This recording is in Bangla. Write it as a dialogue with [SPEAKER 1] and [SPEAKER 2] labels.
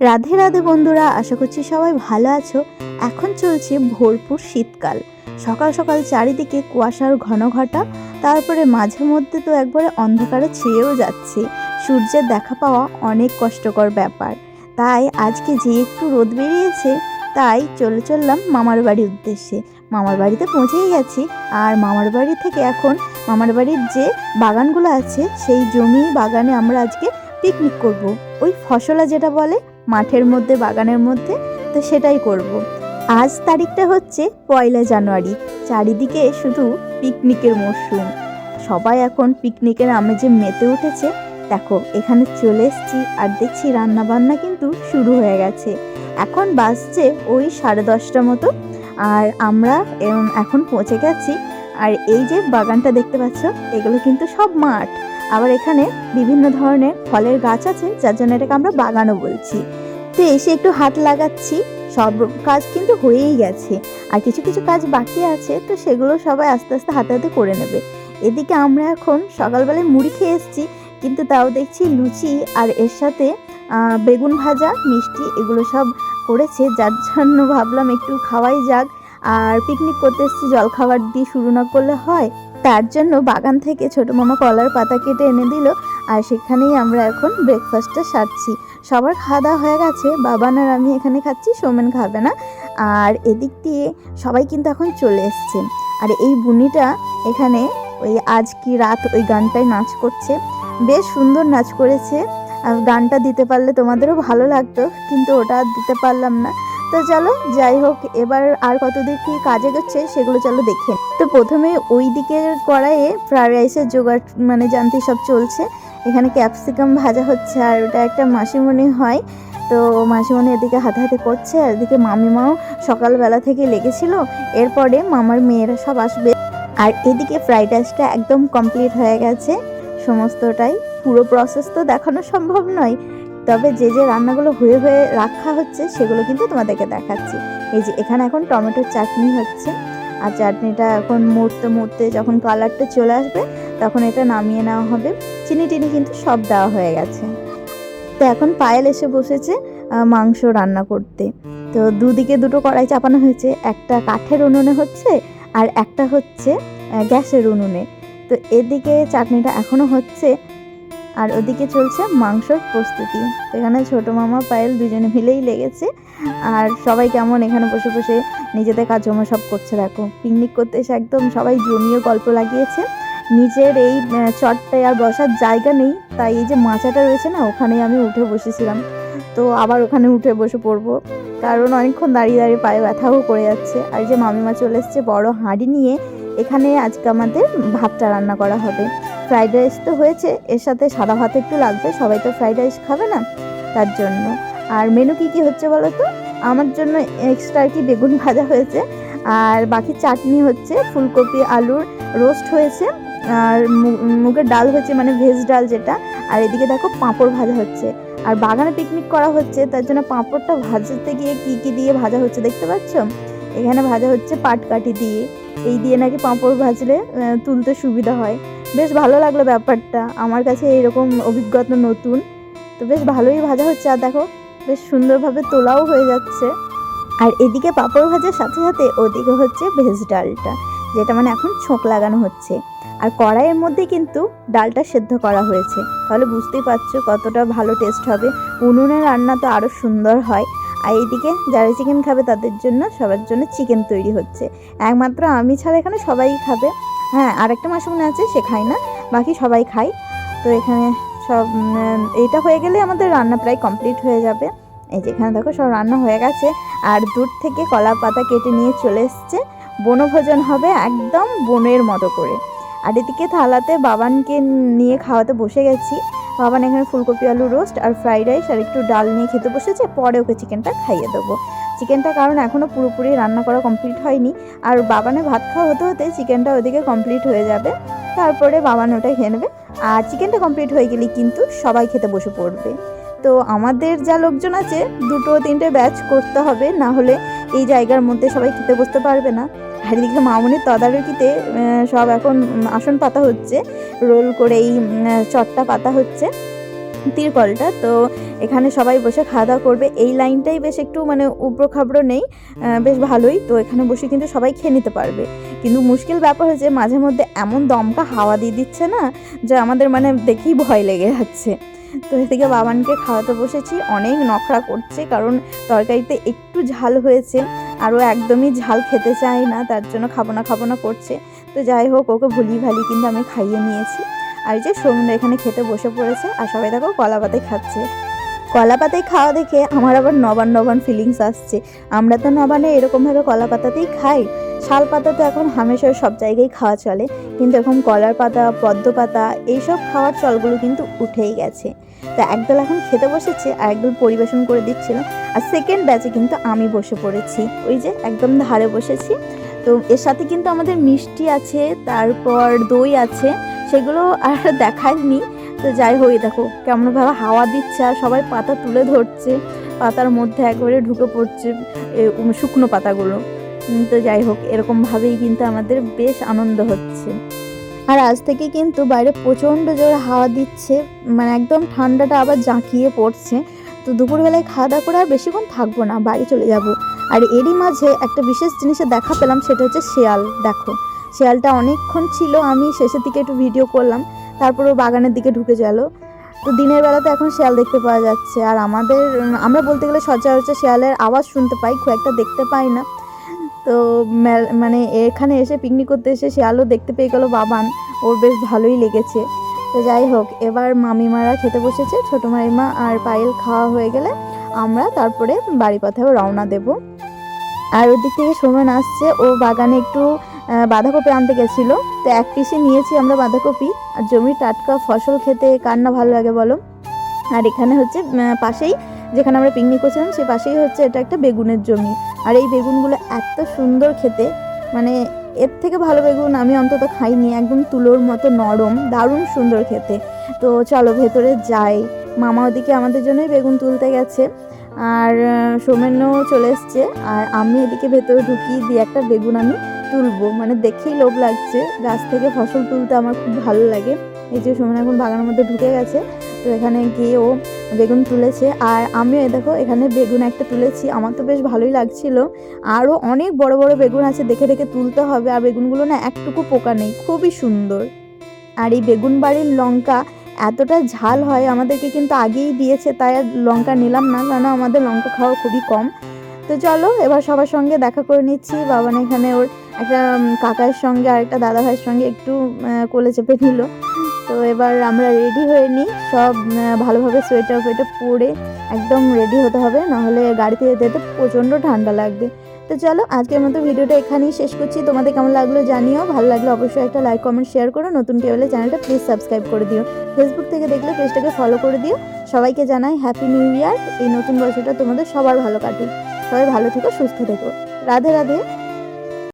[SPEAKER 1] রাধে রাধে বন্ধুরা, আশা করছি সবাই ভালো আছো। এখন চলছে ভরপুর শীতকাল। সকাল সকাল চারিদিকে কুয়াশার ঘন ঘটা, তারপরে মাঝে মধ্যে তো একবারে অন্ধকারে ছেয়েও যাচ্ছে। সূর্যের দেখা পাওয়া অনেক কষ্টকর ব্যাপার। তাই আজকে যে একটু রোদ বেরিয়েছে, তাই চলে চললাম মামার বাড়ির উদ্দেশ্যে। মামার বাড়িতে পৌঁছেই গেছি, আর মামার বাড়ি থেকে এখন মামার বাড়ির যে বাগানগুলো আছে, সেই জমি বাগানে আমরা আজকে পিকনিক করব। ওই ফসলা যেটা বলে মাঠের মধ্যে, বাগানের মধ্যে, তো সেটাই করব। আজ তারিখটা হচ্ছে পয়লা জানুয়ারি। চারিদিকে শুধু পিকনিকের মরশুম। সবাই এখন পিকনিকের আমেজে মেতে উঠেছে। দেখো, এখানে চলে এসেছি আর দেখছি রান্নাবান্না কিন্তু শুরু হয়ে গেছে। এখন বাজছে ওই সাড়ে দশটা মতো আর আমরা এখন পৌঁছে গেছি। আর এই যে বাগানটা দেখতে পাচ্ছ, এগুলো কিন্তু সব মাঠ। আবার এখানে বিভিন্ন ধরনের ফলের গাছ আছে, যার জন্য এটাকে আমরা বাগানও বলছি। তো এসে একটু হাত লাগাচ্ছি। সব কাজ কিন্তু হয়েই গেছে। আর কিছু কিছু কাজ বাকি আছে, তো সেগুলো সবাই আস্তে আস্তে হাতে হাতে করে নেবে। এদিকে আমরা এখন সকালবেলায় মুড়ি খেয়ে এসেছি, কিন্তু তাও দেখছি লুচি আর এর সাথে বেগুন ভাজা, মিষ্টি এগুলো সব করেছে। যার জন্য ভাবলাম একটু খাওয়াই যাক। আর পিকনিক করতে এসেছি, জল খাবার দিয়ে শুরু না করলে হয়। তার জন্য বাগান থেকে ছোট মামা কলার পাতা কেটে এনে দিল। আর সেখানেই আমরা এখন ব্রেকফাস্টটা সারছি। সবার খাওয়া দাওয়া হয়ে গেছে বাবান আর আমি এখানে খাচ্ছি, সৌমেন খাবে না। আর এদিক দিয়ে সবাই কিন্তু এখন চলে এসছে। আর এই বুনিটা এখানে ওই আজ কি রাত ওই গানটায় নাচ করছে। বেশ সুন্দর নাচ করেছে। আর গানটা দিতে পারলে তোমাদেরও ভালো লাগতো, কিন্তু ওটা দিতে পারলাম না। তো চলো, যাই হোক, এবার আর কতদূর কি কাজে করছে সেগুলো চলো দেখে তো প্রথমে ওই দিকের কড়াইয়ে ফ্রাইড রাইসের জোগাড় মানে জানতে সব চলছে। এখানে ক্যাপসিকাম ভাজা হচ্ছে আর ওটা একটা মাসিমণি হয়। তো মাসিমণি এদিকে হাতে হাতে করছে আর এদিকে মামিমাও সকালবেলা থেকে লেগেছিল। এরপরে মামার মেয়েরা সব আসবে। আর এদিকে ফ্রাইড রাইসটা একদম কমপ্লিট হয়ে গেছে। সমস্তটাই। পুরো প্রসেস তো দেখানো সম্ভব নয়। তবে যে যে রান্নাগুলো হয়ে হয়ে রাখা হচ্ছে, সেগুলো কিন্তু তোমাদেরকে দেখাচ্ছি। এই যে এখানে এখন টমেটোর চাটনি হচ্ছে। আর চাটনিটা এখন মুড়তে মুড়তে যখন কালারটা চলে আসবে, তখন এটা নামিয়ে নেওয়া হবে। চিনি টিনি কিন্তু সব দেওয়া হয়ে গেছে। তো এখন পায়েল এসে বসেছে মাংস রান্না করতে। তো দুদিকে দুটো কড়াই চাপানো হয়েছে, একটা কাঠের উনুনে হচ্ছে আর একটা হচ্ছে গ্যাসের উনুনে। তো এদিকে চাটনিটা এখনও হচ্ছে আর ওদিকে চলছে মাংসর প্রস্তুতি। এখানে ছোট মামা পায়েল দুজনে মিলেই লেগেছে। আর সবাই কেমন এখানে বসে বসে নিজেদের কাজকর্ম সব করছে, দেখো। পিকনিক করতে এসে একদম সবাই জমিয়ে গল্প লাগিয়েছে। নিজের এই চটটায় আর বসার জায়গা নেই, তাই এই যে মাচাটা রয়েছে না ওখানেই আমি উঠে বসেছিলাম। তো আবার ওখানে উঠে বসে পড়ব। কারণ অনেকক্ষণ দাঁড়িয়ে দাঁড়িয়ে পায়ে ব্যথাও করে যাচ্ছে। আর যে মামিমা চলে এসছে বড় হাঁড়ি নিয়ে, এখানে আজকে আমাদের ভাতটা রান্না করা হবে। ফ্রাইড রাইস তো হয়েছে, এর সাথে সাদা ভাত একটু লাগবে, সবাই তো ফ্রাইড রাইস খাবে না তার জন্য। আর মেনু কি কি হচ্ছে বলো তো? আমার জন্য এক্সট্রা আর কি বেগুন ভাজা হয়েছে, আর বাকি চাটনি হচ্ছে ফুলকপি, আলুর রোস্ট হয়েছে, আর মুগের ডাল হচ্ছে মানে ভেজ ডাল যেটা, আর এদিকে দেখো পাঁপড় ভাজা হচ্ছে। আর বাগানে পিকনিক করা হচ্ছে, তার জন্য পাঁপড়টা ভাজতে গিয়ে কি কি দিয়ে ভাজা হচ্ছে দেখতে পাচ্ছ? এখানে ভাজা হচ্ছে পাটকাঠি দিয়ে, এই দিয়ে নাকি পাঁপড় ভাজলে তুলতে সুবিধা হয়। বেশ ভালো লাগল ব্যাপারটা। আমার কাছে এরকম অভিজ্ঞতা নতুন। তো বেশ ভালোই ভাজা হচ্ছে। আর দেখো, বেশ সুন্দরভাবে তোলাও হয়ে যাচ্ছে। আর এদিকে পাঁপড় ভাজার সাথে সাথে ওদিকে হচ্ছে ভেজ ডালটা, যেটা মানে এখন ছোঁক লাগানো হচ্ছে। আর কড়াইয়ের মধ্যে কিন্তু ডালটা সেদ্ধ করা হয়েছে। তাহলে বুঝতেই পারছ কতটা ভালো টেস্ট হবে। উনুনে রান্না তো আরও সুন্দর হয়। আর এইদিকে যারা চিকেন খাবে তাদের জন্য সবার জন্য চিকেন তৈরি হচ্ছে। একমাত্র আমি ছাড়া এখানে সবাই খাবে। হ্যাঁ আর একটা মাসুমনে আছে, সে খায় না, বাকি সবাই খায়। তো এখানে সব এইটা হয়ে গেলে আমাদের রান্না প্রায় কমপ্লিট হয়ে যাবে। এই যে এখানে দেখো সব রান্না হয়ে গেছে, আর দূর থেকে কলা পাতা কেটে নিয়ে চলে এসছে। বনভোজন হবে একদম বনের মতো করে। আর এদিকে থালাতে বাবানকে নিয়ে খাওয়াতে বসে গেছি। বাবান এখানে ফুলকপি আলু রোস্ট আর ফ্রাইড রাইস আর একটু ডাল নিয়ে খেতে বসেছে, পরে ওকে চিকেনটা খাইয়ে দেবো। চিকেনটা কারণ এখনও পুরোপুরি রান্না করা কমপ্লিট হয়নি। আর বাবানে ভাত খাওয়া হতে হতে চিকেনটা ওদিকে কমপ্লিট হয়ে যাবে। তারপরে বাবান ওটা খেয়ে নেবে। আর চিকেনটা কমপ্লিট হয়ে গেলে কিন্তু সবাই খেতে বসে পড়বে। তো আমাদের যা লোকজন আছে, দুটো তিনটে ব্যাচ করতে হবে, না হলে এই জায়গার মধ্যে সবাই খেতে বসতে পারবে না। আর এদিকে মামুনির তদারকিতে সব এখন আসন পাতা হচ্ছে। রোল করে এই চটটা পাতা হচ্ছে। তিরকলটা তো এখানে সবাই বসে খাওয়া দাওয়া করবে। এই লাইনটাই বেশ একটু মানে উব্র খাবড়ো নেই বেশ ভালোই। তো এখানে বসে কিন্তু সবাই খেয়ে নিতে পারবে। কিন্তু মুশকিল ব্যাপার হয়েছে মাঝে মধ্যে এমন দমকা হাওয়া দিয়ে দিচ্ছে না, যে আমাদের মানে দেখেই ভয় লেগে যাচ্ছে। তো এদিকে বাবানকে খাওয়াতে বসেছি। অনেক নখরা করছে কারণ তরকারিতে একটু ঝাল হয়েছে। আর ও একদমই ঝাল খেতে চায় না, তার জন্য খাব না খাব না করছে। তো যাই হোক, ওকে ভুলি ভালি কিন্তু আমি খাইয়ে নিয়েছি। আর যে সৌম্য এখানে খেতে বসে পড়েছে আর সবাই দেখো কলা পাতায় খাচ্ছে। কলা পাতায় খাওয়া দেখে আমার আবার নবান নবান ফিলিংস আসছে। আমরা তো নবানে এরকমভাবে কলা পাতাতেই খাই। শাল পাতা তো এখন হামেশাই সব জায়গায় খাওয়া চলে। কিন্তু এখন কলার পাতা, পদ্ম পাতা এইসব খাওয়ার চলগুলো কিন্তু উঠেই গেছে। তা একদল এখন খেতে বসেছে আর একদল পরিবেশন করে দিচ্ছিল। আর সেকেন্ড ব্যাচে কিন্তু আমি বসে পড়েছি। ওই যে একদম ধারে বসেছি। তো এর সাথে কিন্তু আমাদের মিষ্টি আছে, তারপর দই আছে, সেগুলো আর দেখায়নি। তো যাই হোক দেখো কেমনভাবে হাওয়া দিচ্ছে আর সবাই পাতা তুলে ধরছে, পাতার মধ্যে একবারে ঢুকে পড়ছে শুকনো পাতাগুলো। তো যাই হোক এরকমভাবেই কিন্তু আমাদের বেশ আনন্দ হচ্ছে। আর আজ থেকে কিন্তু বাইরে প্রচণ্ড জোরে হাওয়া দিচ্ছে মানে একদম ঠান্ডাটা আবার জাঁকিয়ে পড়ছে। তো দুপুরবেলায় খাওয়া দাওয়া করে আর বেশিক্ষণ থাকব না, বাড়ি চলে যাব। আর এরই মাঝে একটা বিশেষ জিনিসে দেখা পেলাম, সেটা হচ্ছে শেয়াল। দেখো, শেয়ালটা অনেকক্ষণ ছিল, আমি শেষের দিকে একটু ভিডিও করলাম, তারপর ও বাগানের দিকে ঢুকে গেল। তো দিনের বেলাতে এখন শেয়াল দেখতে পাওয়া যাচ্ছে। আর আমাদের, আমরা বলতে গেলে সচরাচর শেয়ালের আওয়াজ শুনতে পাই, খুব একটা দেখতে পাই না। তো মানে এখানে এসে পিকনিক করতে এসে শেয়ালও দেখতে পেয়ে গেল, বাবান। ওর বেশ ভালোই লেগেছে। তো যাই হোক, এবার মামিমারা খেতে বসেছে, ছোটো মামিমা আর পায়েল খাওয়া হয়ে গেলে আমরা তারপরে বাড়ি পথে রওনা দেব। আর ওদিক থেকে সোমেন আসছে, ও বাগানে একটু বাঁধাকপি আনতে গেছিল। তো এক পিসে নিয়েছি আমরা বাঁধাকপি। আর জমির টাটকা ফসল খেতে কার না ভালো লাগে বলো? আর এখানে হচ্ছে পাশেই যেখানে আমরা পিকনিক করছিলাম সে পাশেই হচ্ছে এটা একটা বেগুনের জমি। আর এই বেগুনগুলো এত সুন্দর খেতে। মানে এর থেকে ভালো বেগুন আমি অন্তত খাইনি, একদম তুলোর মতো নরম, দারুণ সুন্দর খেতে। তো চলো ভেতরে যাই। মামা ওদিকে আমাদের জন্যই বেগুন তুলতে গেছে। আর সৌমেন্যও চলে এসছে। আর আমি এদিকে ভেতরে ঢুকিয়ে দিয়ে একটা বেগুন আমি তুলবো। মানে দেখেই লোভ লাগছে। গাছ থেকে ফসল তুলতে আমার খুব ভালো লাগে। এই যে সৌমেন এখন বাগানের মধ্যে ঢুকে গেছে। তো এখানে গিয়ে ও বেগুন তুলেছে। আর আমিও দেখো, এখানে বেগুন একটা তুলেছি। আমার তো বেশ ভালোই লাগছিল। আরও অনেক বড় বড় বেগুন আছে। দেখে দেখে তুলতে হবে। আর বেগুনগুলো না একটুকু পোকা নেই। খুবই সুন্দর। আর এই বেগুন বাড়ির লঙ্কা এতটা ঝাল হয়, আমাদেরকে কিন্তু আগেই দিয়েছে, তাই আর লঙ্কা নিলাম না, কেন আমাদের লঙ্কা খাওয়া খুবই কম। তো চলো, এবার সবার সঙ্গে দেখা করে নিচ্ছি বাবান এখানে ওর একটা কাকার সঙ্গে আর একটা দাদা ভাইয়ের সঙ্গে একটু কোলে চেপে নিল। তো এবার আমরা রেডি হয়ে নিই, সব ভালোভাবে সোয়েটার ফোয়েটার পরে একদম রেডি হতে হবে, নাহলে গাড়িতে যেতে যেতে প্রচণ্ড ঠান্ডা লাগবে। তো চলো, আজকের মতো ভিডিওটা এখানেই শেষ করছি। তোমাদের কেমন লাগল জানিও। ভালো লাগলে অবশ্যই একটা লাইক কমেন্ট শেয়ার করো। নতুন কেউ হলে চ্যানেলটা প্লিজ সাবস্ক্রাইব করে দিও। ফেসবুক থেকে দেখলে পেজটাকে ফলো করে দিও। সবাইকে জানাই হ্যাপি নিউ ইয়ার এই নতুন বছরটা তোমাদের সবার ভালো কাটুক। সবাই ভালো থেকো, সুস্থ থেকো। রাধে রাধে।